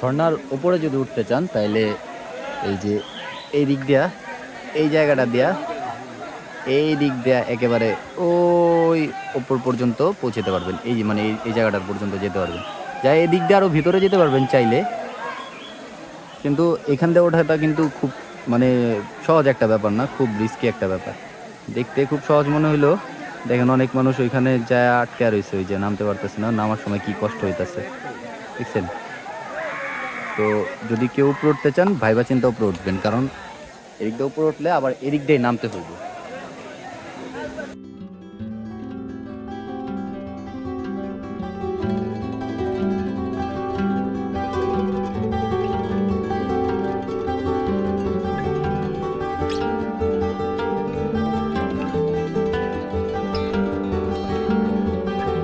ঝর্ণার উপরে যদি উঠতে চান তাহলে এই যে এই দিক দিয়া, এই জায়গাটা দিয়া, এই দিক দিয়া একেবারে ওই উপর পর্যন্ত পৌঁছতে পারবেন। এই যে মানে এই- জায়গাটার পর্যন্ত যেতে পারবেন। যা এই দিক দিয়ে আরও ভিতরে যেতে পারবেন চাইলে। কিন্তু এখান দিয়ে ওঠাটা কিন্তু খুব মানে সহজ একটা ব্যাপার না, খুব রিস্কি একটা ব্যাপার। দেখতে খুব সহজ মনে হলো দেখেন অনেক মানুষ ওইখানে যায় আটকে রয়েছে ওই যে নামতে পারতেছে না, নামার সময় কি কষ্ট হইতেছে। দেখছেন? তো যদি কেউ উপরে উঠতে চান, ভাইবা চিন্তা উপরে উঠবেন, কারণ এদিক দিয়ে উপরে উঠলে আবার এদিক দিয়ে নামতে হইবে।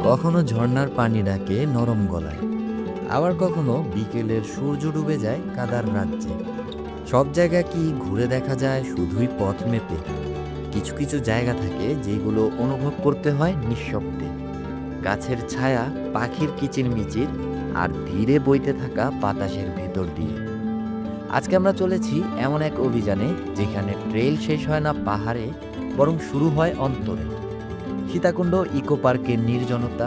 কখনো ঝর্নার পানি ডাকে নরম গলায়। আবার কখনো বিকেলের সূর্য ডুবে যায় কাদার রাজ্যে। সব জায়গা কি ঘুরে দেখা যায় শুধুই পথ মেপে? কিছু কিছু জায়গা থাকে যেগুলো অনুভব করতে হয় নিঃশব্দে। গাছের ছায়া, পাখির কিচিরমিচির আর ধীরে বইতে থাকা বাতাসের ভেতর দিয়ে। আজকে আমরা চলেছি এমন এক অভিযানে যেখানে ট্রেল শেষ হয় না পাহাড়ে, বরং শুরু হয় অন্তরে। সীতাকুণ্ড ইকো পার্কের নির্জনতা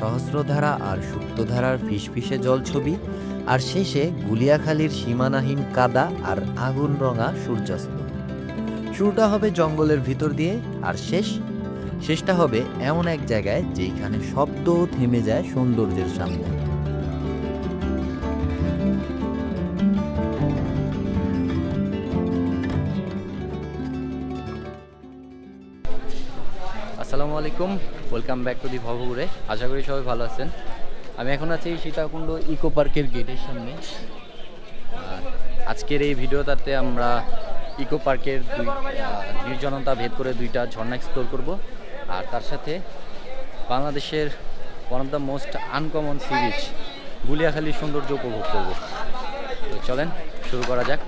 সহস্রধারা আর সুপ্তধারার ফিসফিসে জল ছবি, আর শেষে গুলিয়াখালীর সীমানাহীন কাদা আর আগুন রঙা সূর্যাস্ত। শুরুটা হবে জঙ্গলের ভিতর দিয়ে, আর শেষ, শেষটা হবে এমন এক জায়গায় যেখানে শব্দ থেমে যায় সৌন্দর্যের সামনে। আলাইকুম। ওয়েলকাম ব্যাক টু দি ভবঘুরে আশা করি সবাই ভালো আছেন। আমি এখন আছি সীতাকুণ্ড ইকো পার্কের গেটের সামনে। আজকের এই ভিডিওটাতে আমরা ইকো পার্কের দুই নির্জনতা ভেদ করে দুইটা ঝর্ণা এক্সপ্লোর করব। আর তার সাথে বাংলাদেশের one of the most uncommon sea beach গুলিয়াখালীর সৌন্দর্য উপভোগ করব। তো চলেন, শুরু করা যাক।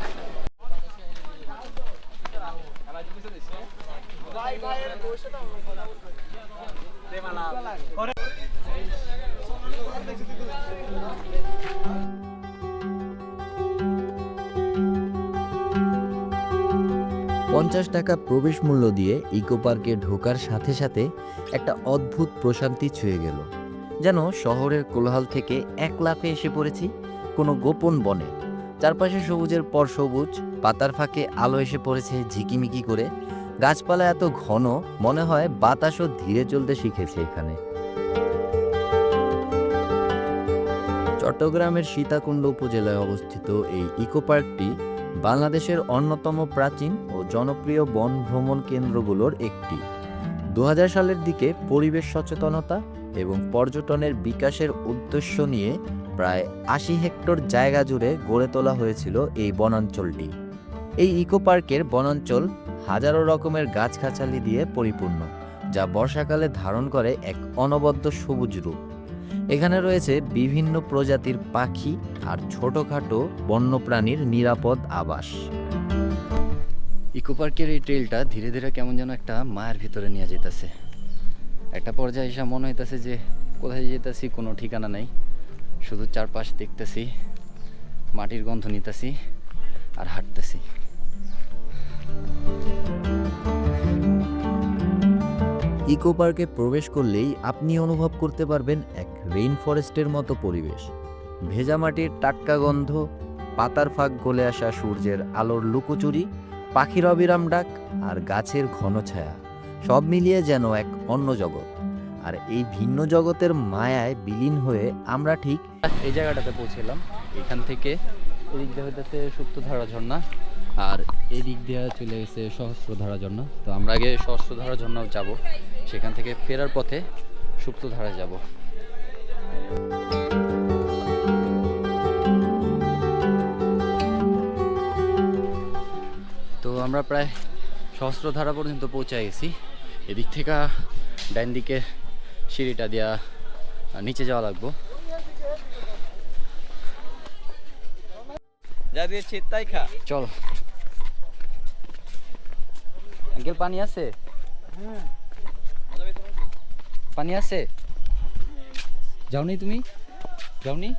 পঞ্চাশ টাকা প্রবেশ মূল্য দিয়ে ইকো পার্কে ঢোকার সাথে সাথে একটা অদ্ভুত প্রশান্তি ছুঁয়ে গেল। যেন শহরের কোলাহল থেকে এক লাফে এসে পড়েছি কোনো গোপন বনে। চারপাশে সবুজের পর সবুজ, পাতার ফাঁকে আলো এসে পড়েছে ঝিকিমিকি করে। গাছপালা এত ঘন, মনে হয় বাতাসও ধীরে চলতে শিখেছে এখানে। চট্টগ্রামের সীতাকুণ্ড উপজেলায় অবস্থিত এই ইকো পার্কটি বাংলাদেশের অন্যতম প্রাচীন ও জনপ্রিয় বন ভ্রমণ কেন্দ্রগুলোর একটি। দু হাজার সালের দিকে পরিবেশ সচেতনতা এবং পর্যটনের বিকাশের উদ্দেশ্য নিয়ে প্রায় আশি হেক্টর জায়গা জুড়ে গড়ে তোলা হয়েছিল এই বনাঞ্চলটি। এই ইকো পার্কের বনাঞ্চল হাজারো রকমের গাছগাছালি দিয়ে পরিপূর্ণ, যা বর্ষাকালে ধারণ করে এক অনবদ্য সবুজ রূপ। এখানে রয়েছে বিভিন্ন প্রজাতির পাখি আর ছোটখাটো বন্যপ্রাণীর নিরাপদ আবাস। ইকো পার্কের এই ট্রেলটা ধীরে ধীরে কেমন যেন একটা মায়ের ভিতরে নিয়ে যেতেছে একটা পর্যায়ে এসে মনে হইতেছে যে কোথায় যেতেছি কোনো ঠিকানা নাই। শুধু চারপাশ দেখতেছি, মাটির গন্ধ নিতেছি আর হাঁটতেছি। ইকো পার্কে প্রবেশ করলেই আপনি অনুভব করতে পারবেন এক রেইন ফরেস্টের মতো পরিবেশ। ভেজা মাটির টাটকা গন্ধ, পাতার ফাঁক গলে আসা সূর্যের আলোর লুকোচুরি, পাখির অবিরাম ডাক আর গাছের ঘন ছায়া, সব মিলিয়ে যেন এক অন্য জগৎ। আর এই ভিন্ন জগতের মায়ায় বিলীন হয়ে আমরা ঠিক এই জায়গাটাতে পৌঁছলাম। এখান থেকে এদিক দিয়ে হইতেছে সুপ্তধারা ঝর্ণা আর এদিক দিক দিয়ে চলে গেছে সহস্রধারা ঝর্ণা। তো আমরা আগে সহস্রধারা ঝর্ণাও যাব। সেখান থেকে ফেরার পথে সুপ্তধারা যাব। তো আমরা প্রায় সহস্রধারা পর্যন্ত পৌঁছে গেছি। এদিক থেকে ডাইন দিকে সিঁড়িটা দিয়া নিচে যাওয়া লাগবো। যা দিয়েছি তাই খা। চল। আঙ্কেল পানি আছে? पानी आसे जाओ नहीं तुम्हें जाओ नहीं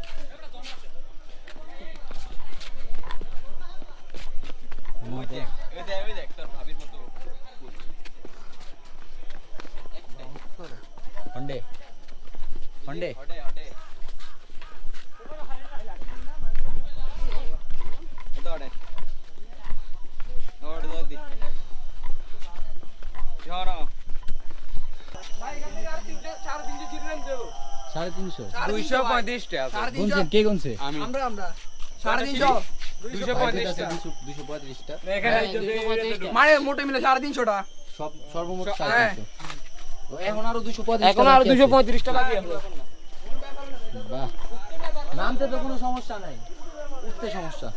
সাড়ে তিনশো। দুইশো পঁয়ত্রিশ টাকা। গুনছেন কে গুনছে আমরা আমরা। সাড়ে তিনশো। দুইশো পঁয়ত্রিশ টাকা। দুশো পঁয়ত্রিশটা এখানে মানে মোটে মিলে সাড়ে তিনশোটা সব সর্বমোট। সাড়ে তিনশো। তো এখন আরও দুশো এখন আরও দুশো পঁয়ত্রিশটা বাকি আছে বাহ। নামতে তো কোনো সমস্যা নাই। উঠতে সমস্যা।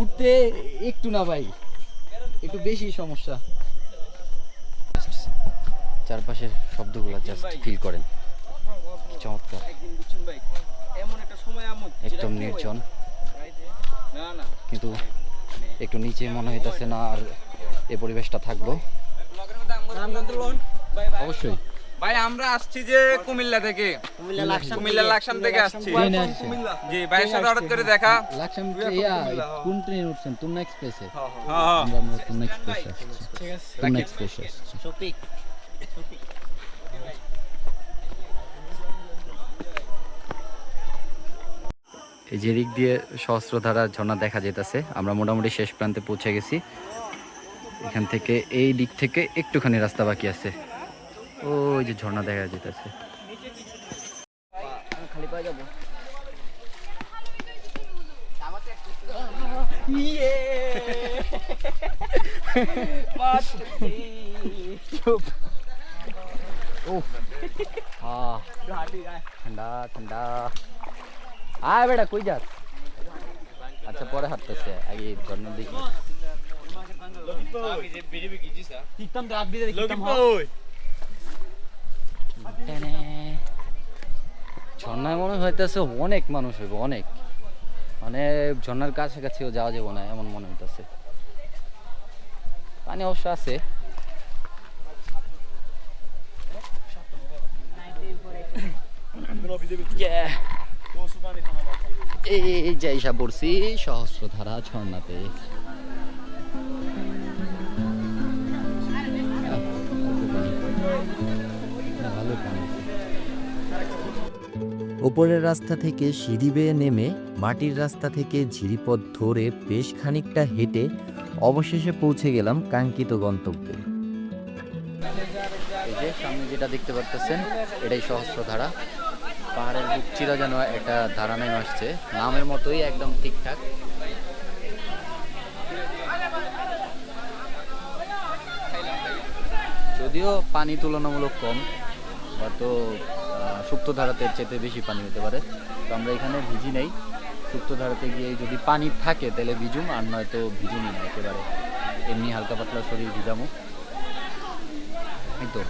উঠতে একটু না ভাই। একটু বেশি সমস্যা। চারপাশের শব্দগুলো জাস্ট ফিল করেন। চমৎকার। একদিন বুঝছেন ভাই এমন একটা সময় আমুক একদম নির্জন। না না। কিন্তু একটু নিচে মনে হইতেছে না আর এই পরিবেশটা থাকব। অবশ্যই। ভাই আমরা আসছি যে কুমিল্লা থেকে। কুমিল্লা লাকসাম থেকে। আসছি। জি ভাইয়ের সাথে হঠাৎ করে দেখা। লাকসাম ইয়া কোন ট্রেন উঠছেন? তুমনা এক্সপ্রেসে হ্যাঁ আমরা আমরা তুমনা এক্সপ্রেসে আসছি। তুমনা এক্সপ্রেসে আসছি এই যে দিক দিয়ে সহস্রধারা ঝর্ণা দেখা যেতেছে আমরা মোটামুটি শেষ প্রান্তে পৌঁছে গেছি। এখান থেকে এই দিক থেকে একটুখানি রাস্তা বাকি আছে। ওই যে ঝর্ণা দেখা যেতেছে ঠান্ডা ঠান্ডা। আয় বেটা কই যাস? আচ্ছা পরে হাঁটতেছে। আগে ঝর্ণা দেখি। টেনে। ঝর্ণায় মনে হইতেছে অনেক মানুষ হইব অনেক। মানে ঝর্ণার কাছাকাছিও যাওয়া যাব না এমন মনে হইতেছে। পানি অবশ্য আছে। Yeah. এই যে পড়ছি সহস্রধারা ঝর্ণাতে ওপরের রাস্তা থেকে সিঁড়ি বেয়ে নেমে মাটির রাস্তা থেকে ঝিরিপথ ধরে বেশ খানিকটা হেঁটে অবশেষে পৌঁছে গেলাম কাঙ্ক্ষিত গন্তব্যে। এই যে সামনে যেটা দেখতে পারতেছেন এটাই সহস্রধারা। পাহাড়ের বুক চিরা যেন একটা ধারা নেমে আসছে। নামের মতোই একদম ঠিকঠাক। যদিও পানি তুলনামূলক কম, হয়তো সুপ্ত ধারাতে চেয়ে বেশি পানি হতে পারে। তো আমরা এখানে ভিজি নেই। সুপ্ত ধারাতে গিয়ে যদি পানি থাকে, তাহলে ভিজুম, আর নয়তো ভিজুমি না একেবারে। এমনি হালকা পাতলা শরীর ভিজামো। এই তো।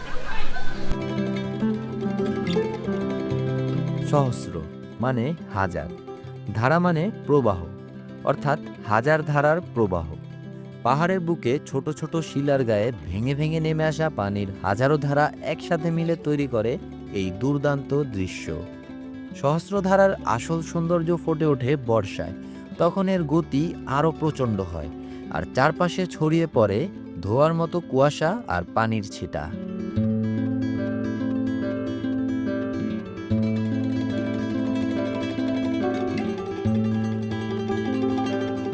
সহস্র মানে হাজার। ধারা মানে প্রবাহ, অর্থাৎ হাজার ধারার প্রবাহ। পাহাড়ের বুকে ছোট ছোট শিলার গায়ে ভেঙে ভেঙে নেমে আসা পানির হাজারো ধারা একসাথে মিলে তৈরি করে এই দুর্দান্ত দৃশ্য। সহস্রধারার আসল সৌন্দর্য ফুটে ওঠে বর্ষায়। তখন এর গতি আরও প্রচণ্ড হয়, আর চারপাশে ছড়িয়ে পড়ে ধোয়ার মতো কুয়াশা আর পানির ছিটা।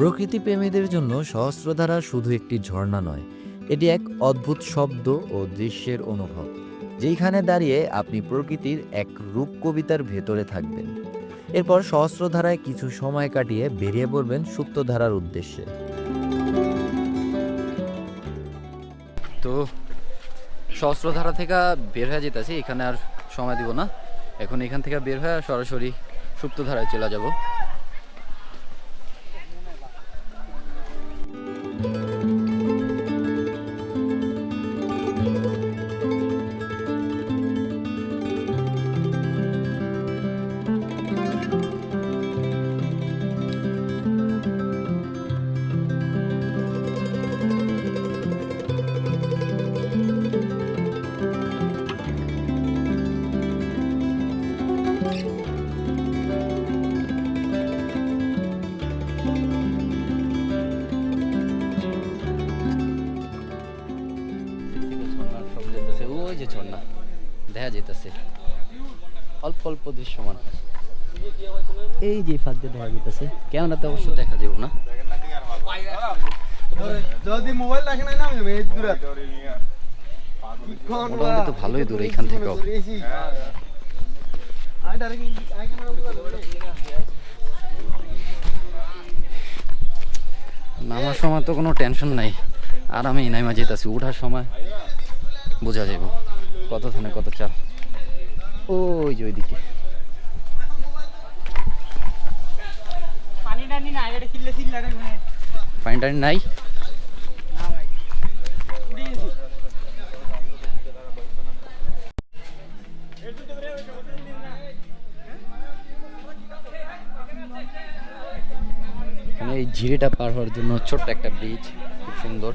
প্রকৃতি প্রেমীদের জন্য সহস্রধারা শুধু একটি ঝর্ণা নয়, এটি এক অদ্ভুত শব্দ ও দৃশ্যের অনুভব যেখানে দাঁড়িয়ে আপনি প্রকৃতির এক রূপ কবিতার ভেতরে থাকবেন। এরপর সহস্রধারায় কিছু সময় কাটিয়ে বেরিয়ে পড়বেন সুপ্তধারার উদ্দেশ্যে। তো, সহস্রধারা থেকে বের হয়ে যেতেছি, এখানে আর সময় দিব না। এখন এখান থেকে বের হয়ে সরাসরি সুপ্তধারায় চলে যাব। এই যে ফাঁক দিয়ে দেখা যেতেছে ক্যামেরাতে অবশ্য দেখা যাব না। যদি মোবাইল রাখে না আমি এই দূরে। মোটামুটি তো ভালোই দূর এখান থেকেও নামার সময় তো কোনো টেনশন নাই। আর আমি নাইমা যেতেছি। ওঠার সময় বোঝা যাবে কত থানে কত চাপ ওই যে ওইদিকে পানি টানি না এটা কিল্লে চিল্লা রে মানে পানি নাই। না ভাই উড়ে গেছি এখানে এই ঝিরিটা পার হওয়ার জন্য ছোট্ট একটা ব্রিজ খুব সুন্দর।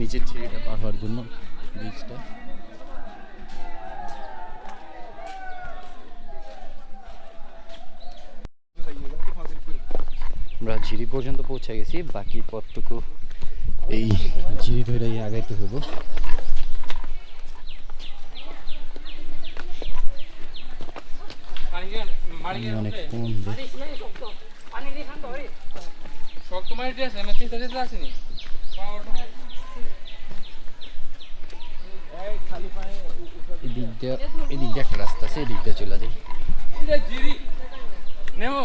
নিচের ঝিরিটা পার হওয়ার জন্য ব্রিজটা ঝিরি পর্যন্ত পৌঁছে গেছি বাকি পথটুকু এই ঝিরি ধরেই আগাইতে হব অনেক কম এদিক দিয়ে এদিক দিয়ে একটা রাস্তা আছে এদিক দিয়ে চলে নেমো।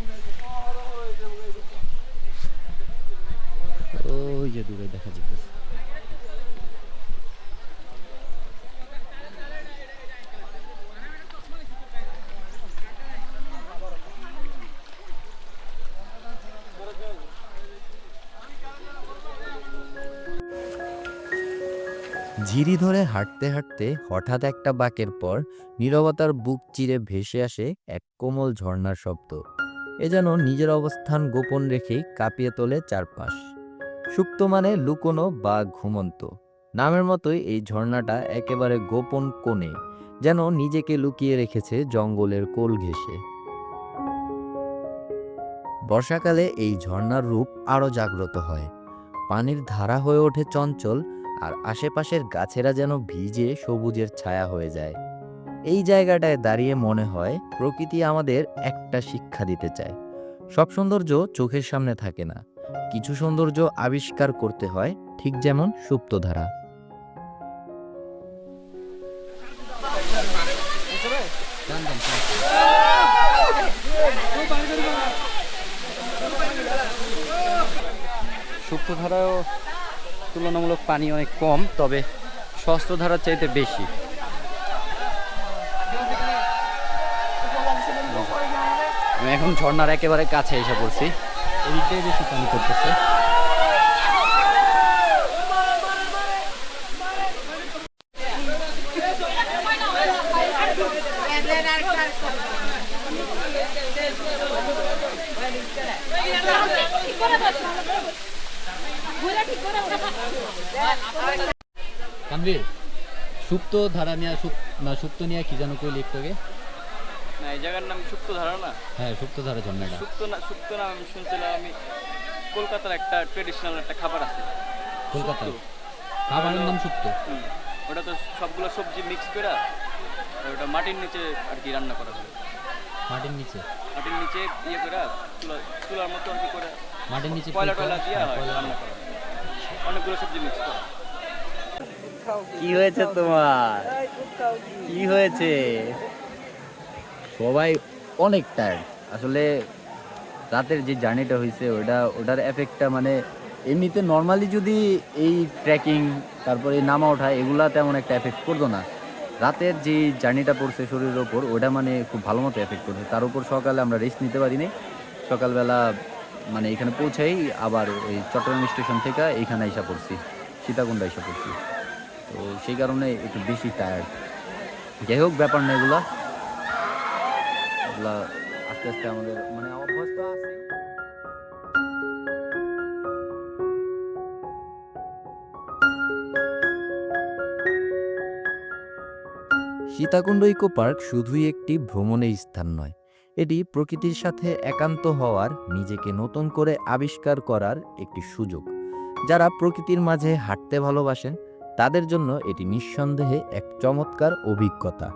যে দূরে দেখা যেতেছে ঝিরি ধরে হাঁটতে হাঁটতে হঠাৎ একটা বাঁকের পর নীরবতার বুক চিরে ভেসে আসে এক কোমল ঝর্ণার শব্দ। এ যেন নিজের অবস্থান গোপন রেখেই কাঁপিয়ে তোলে চারপাশ। সুপ্ত মানে লুকোনো বা ঘুমন্ত। নামের মতোই এই ঝর্ণাটা একেবারে গোপন কোণে, যেন নিজেকে লুকিয়ে রেখেছে জঙ্গলের কোল ঘেঁষে। বর্ষাকালে এই ঝর্ণার রূপ আরও জাগ্রত হয়। পানির ধারা হয়ে ওঠে চঞ্চল, আর আশেপাশের গাছেরা যেন ভিজে সবুজের ছায়া হয়ে যায়। এই জায়গাটায় দাঁড়িয়ে মনে হয় প্রকৃতি আমাদের একটা শিক্ষা দিতে চায়। সব সৌন্দর্য চোখের সামনে থাকে না। কিছু সৌন্দর্য আবিষ্কার করতে হয়, ঠিক যেমন সুপ্তধারা। সুপ্তধারাও তুলনামূলক পানি অনেক কম, তবে ধারার চাইতে বেশি। আমি এখন ঝর্নার একেবারে কাছে এসে পড়ছি। এদিক দিয়ে বেশি পানি করতেছে। কামবির সুপ্ত ধারা নিয়ে সুপ্ত নিয়ে কি জানো কইলি একটু আগে? না এই জায়গার নাম সুপ্ত ধারা না? হ্যাঁ সুপ্ত ধারা ঝর্ণাটা। সুপ্ত না সুপ্ত নাম আমি শুনছিলাম আমি কলকাতার একটা ট্রেডিশনাল একটা খাবার আছে। কলকাতা খাবারের নাম সুপ্ত ওটা তো সবগুলো সবজি মিক্স করে ওটা মাটির নিচে আর কি রান্না করা হয়। মাটির নিচে? মাটির নিচে ইয়ে করে চুলা চুলার মতো আর কি করে মাটির নিচে কয়লা টয়লা দিয়ে হ্যাঁ, হয় রান্না করা অনেকগুলো সবজি মিক্স করা কি হয়েছে তোমার? কি হয়েছে? সবাই অনেক টায়ার্ড আসলে রাতের যে জার্নিটা হয়েছে ওটা ওটার এফেক্টটা মানে এমনিতে নর্মালি যদি এই ট্রেকিং তারপরে নামা ওঠা, এগুলা তেমন একটা এফেক্ট করতো না। রাতের যে জার্নিটা পড়ছে শরীরের ওপর ওটা মানে খুব ভালো মতো এফেক্ট করছে। তার উপর সকালে আমরা রেস্ট নিতে পারিনি। সকালবেলা মানে এখানে পৌঁছাই আবার ওই চট্টগ্রাম স্টেশন থেকে এইখানে এসে পড়ছি, সীতাকুণ্ডা এসে পড়ছি। তো সেই কারণে একটু বেশি টায়ার্ড যাই হোক, ব্যাপার না এগুলা। এগুলো আস্তে আস্তে আমাদের মানে অভ্যস্ত আছে সীতাকুণ্ড ইকো পার্ক শুধুই একটি ভ্রমণের স্থান নয়, এটি প্রকৃতির সাথে একান্ত হওয়ার, নিজেকে নতুন করে আবিষ্কার করার একটি সুযোগ। যারা প্রকৃতির মাঝে হাঁটতে ভালোবাসেন, তাদের জন্য এটি নিঃসন্দেহে এক চমৎকার অভিজ্ঞতা।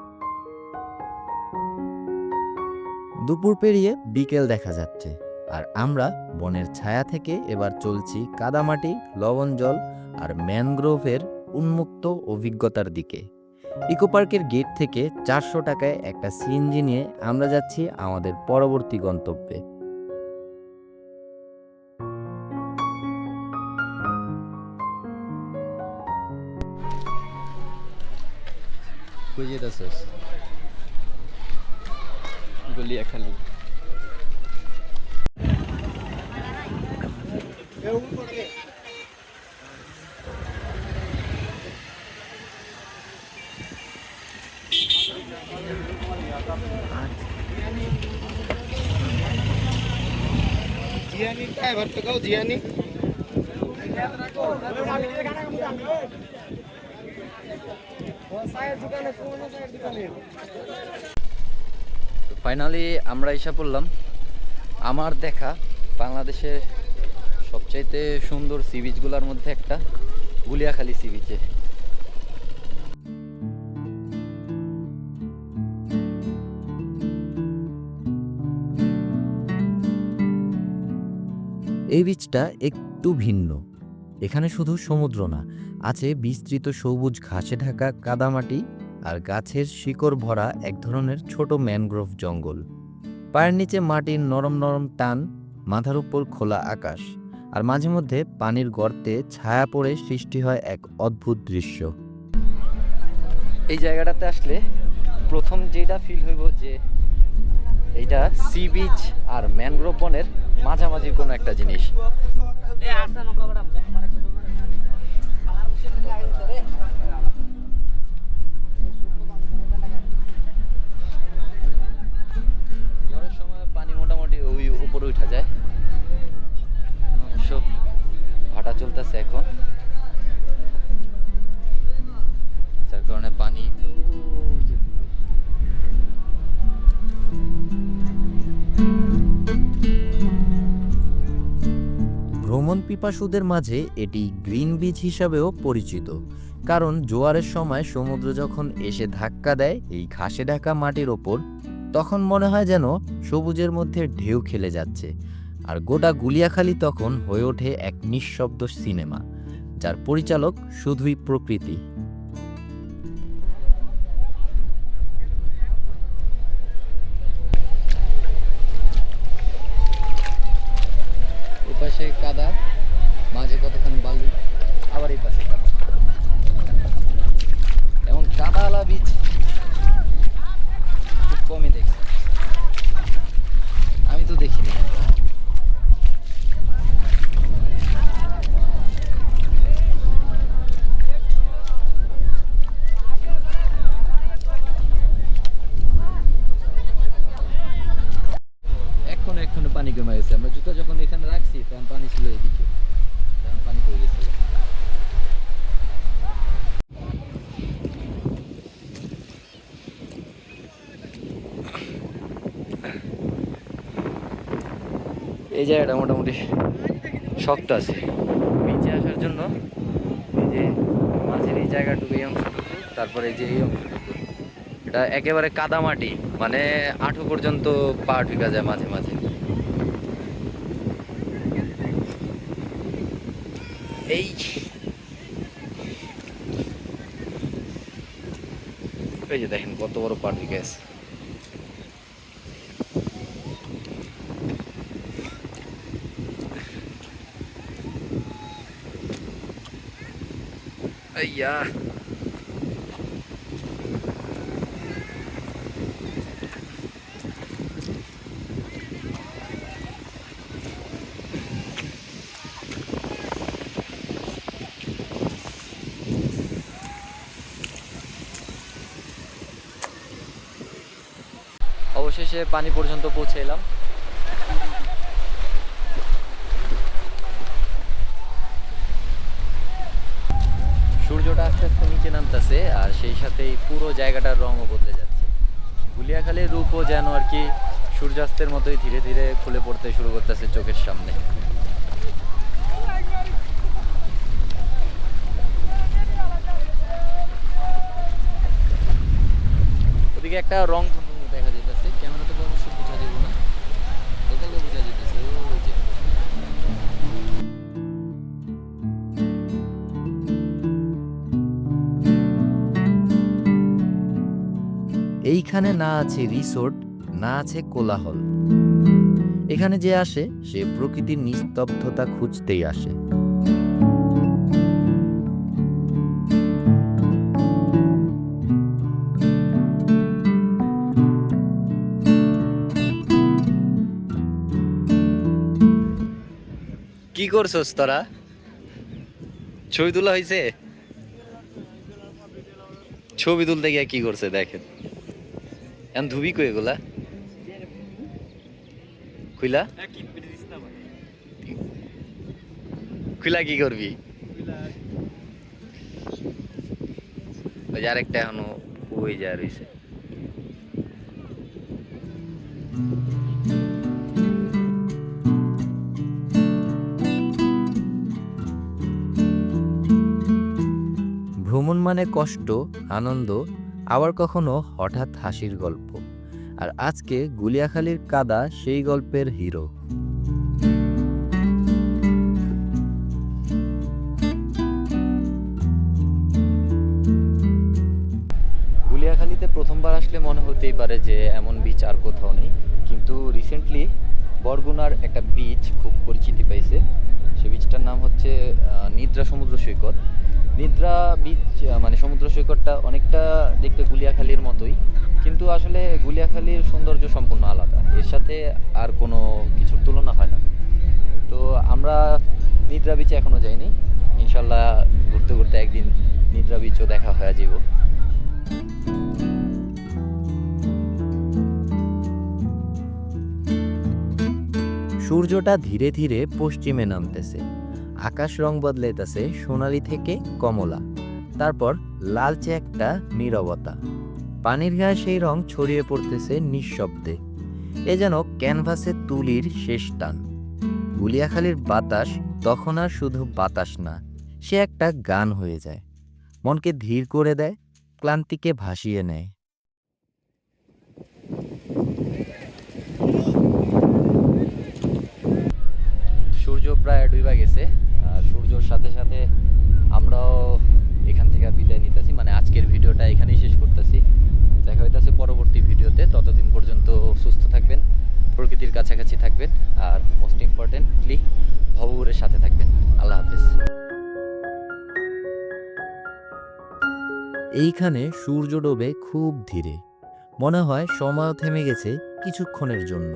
দুপুর পেরিয়ে বিকেল দেখা যাচ্ছে। আর আমরা বনের ছায়া থেকে এবার চলছি কাদামাটি, লবণ জল আর ম্যানগ্রোভের উন্মুক্ত অভিজ্ঞতার দিকে। ইকো পার্কের গেট থেকে চারশো টাকায় একটা সিএনজি নিয়ে আমরা যাচ্ছি আমাদের পরবর্তী গন্তব্যে। কই যেতেছস গলিয়া খালি जियानी काय भरतो का जियानी ফাইনালি আমরা এসে পড়লাম। আমার দেখা বাংলাদেশের সবচাইতে সুন্দর সি বিচগুলোর মধ্যে একটা, গুলিয়াখালী সি বিচে এই বীজটা একটু ভিন্ন। এখানে শুধু সমুদ্র না, আছে বিস্তৃত সবুজ ঘাসে ঢাকা কাদামাটি আর গাছের শিকড় ভরা এক ধরনের ছোট ম্যানগ্রোভ জঙ্গল। পায়ের নিচে মাটির নরম নরম টান মাথার উপর খোলা আকাশ আর মাঝে মধ্যে পানির গর্তে ছায়া পড়ে সৃষ্টি হয় এক অদ্ভুত দৃশ্য। এই জায়গাটাতে আসলে প্রথম যেটা ফিল হইব যে এইটা সি বিচ আর ম্যানগ্রোভ বনের মাঝামাঝি কোনো একটা জিনিস। উপরে উঠা যায়। সব ভাটা চলতেছে এখন। যার কারণে পানি ভ্রমণ পিপাসুদের মাঝে এটি গ্রিন বিচ হিসাবেও পরিচিত, কারণ জোয়ারের সময় সমুদ্র যখন এসে ধাক্কা দেয়, এই ঘাসে ঢাকা মাটির ওপর তখন মনে হয় যেন সবুজের মধ্যে ঢেউ খেলে যাচ্ছে, আর গোটা গুলিয়াখালি তখন হয়ে ওঠে এক নিঃশব্দ সিনেমা, যার পরিচালক শুধুই প্রকৃতি। ওপাশে কাদা, মাঝে কতক্ষণ বালু, আবার এই পাশে কাদা। এমন কাদাওয়ালা খুব কমই দেখছি আমি তো দেখিনি এখন এখন পানি কমে গেছে আমরা জুতা যখন এখানে রাখছি তখন পানি ছিল এদিকে তখন পানি পড়ে গেছে এই জায়গাটা মোটামুটি শক্ত আছে। নিচে আসার জন্য এই যে মাঝের এই জায়গাটুকু, এই অংশটুকু, তারপরে এই যে এই অংশটুকু, এটা একেবারে কাদামাটি মানে আঠু পর্যন্ত পা ঢুকা যায় মাঝে মাঝে। এই। যে দেখেন কত বড় পা ঢুকে আছে আইয়া অবশেষে পানি পর্যন্ত পৌঁছে এলাম সূর্যটা আস্তে আস্তে নিচে নামতেছে সাথে সেই সাথেই পুরো জায়গাটার রঙও বদলে যাচ্ছে। গুলিয়াখালীর রূপও যেন আর কি সূর্যাস্তের মতোই ধীরে ধীরে খুলে পড়তে শুরু করতেছে চোখের সামনে। ওদিকে একটা রং এইখানে না আছে রিসোর্ট, না আছে কোলাহল। এখানে যে আসে, সে প্রকৃতির নিস্তব্ধতা খুঁজতেই আসে। কি করছস তোরা? ছবি তোলা হয়েছে ছবি তুলতে গিয়ে কি করছে দেখেন। এখন ধুবি কই এগুলা? খুইলা? খুইলা কি করবি? ওই যে আরেকটা এখনও ওই যা রয়েছে ভ্রমণ মানে কষ্ট আনন্দ আবার কখনো হঠাৎ হাসির গল্প। আর আজকে গুলিয়াখালীর কাদা সেই গল্পের হিরো। গুলিয়াখালীতে প্রথমবার আসলে মনে হতেই পারে যে এমন বিচ আর কোথাও নেই। কিন্তু রিসেন্টলি বরগুনার একটা বিচ খুব পরিচিতি পাইছে। সে বিচটার নাম হচ্ছে নিদ্রা সমুদ্র সৈকত। নিদ্রা বিচ মানে সমুদ্র সৈকতটা অনেকটা দেখতে গুলিয়াখালীর মতোই, কিন্তু আসলে গুলিয়াখালীর সৌন্দর্য সম্পূর্ণ আলাদা। এর সাথে আর কোনো কিছুর তুলনা হয় না। তো আমরা নিদ্রা বিচে এখনও যাইনি। ইনশাল্লাহ ঘুরতে ঘুরতে একদিন নিদ্রা বিচও দেখা হয়ে যাব সূর্যটা ধীরে ধীরে পশ্চিমে নামতেছে। আকাশ রং বদলাইতেছে সোনালি থেকে কমলা, তারপর লালচে একটা নীরবতা। পানির গায়ে সেই রং ছড়িয়ে পড়তেছে নিঃশব্দে, এ যেন ক্যানভাসে তুলির শেষ টান। গুলিয়াখালীর বাতাস তখন আর শুধু বাতাস না, সে একটা গান হয়ে যায়। মনকে ধীর করে দেয়, ক্লান্তিকে ভাসিয়ে নেয়। সূর্য প্রায় ডুবা গেছে। সূর্যর সাথে সাথে আমরাও এখান থেকে বিদায় নিতেছি। মানে আজকের ভিডিওটা এখানেই শেষ করতেছি। দেখা হইতাছে পরবর্তী ভিডিওতে। ততদিন পর্যন্ত সুস্থ থাকবেন, প্রকৃতির কাছাকাছি থাকবেন, আর মোস্ট ইম্পর্টেন্টলি ভবগুরের সাথে থাকবেন। আল্লাহ হাফিজ। এইখানে সূর্য ডোবে খুব ধীরে। মনে হয় সময় থেমে গেছে কিছুক্ষণের জন্য।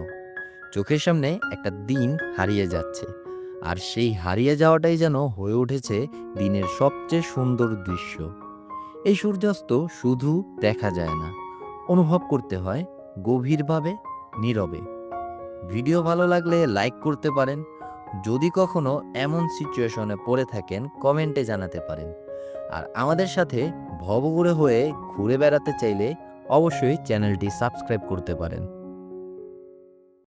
চোখের সামনে একটা দিন হারিয়ে যাচ্ছে। আর সেই হারিয়ে যাওয়াটাই যেন হয়ে উঠেছে দিনের সবচেয়ে সুন্দর দৃশ্য। এই সূর্যাস্ত শুধু দেখা যায় না, অনুভব করতে হয় গভীরভাবে, নীরবে। ভিডিও ভালো লাগলে লাইক করতে পারেন, যদি কখনো এমন সিচুয়েশনে পড়ে থাকেন কমেন্টে জানাতে পারেন। আর আমাদের সাথে ভবঘুরে হয়ে ঘুরে বেড়াতে চাইলে অবশ্যই চ্যানেলটি সাবস্ক্রাইব করতে পারেন।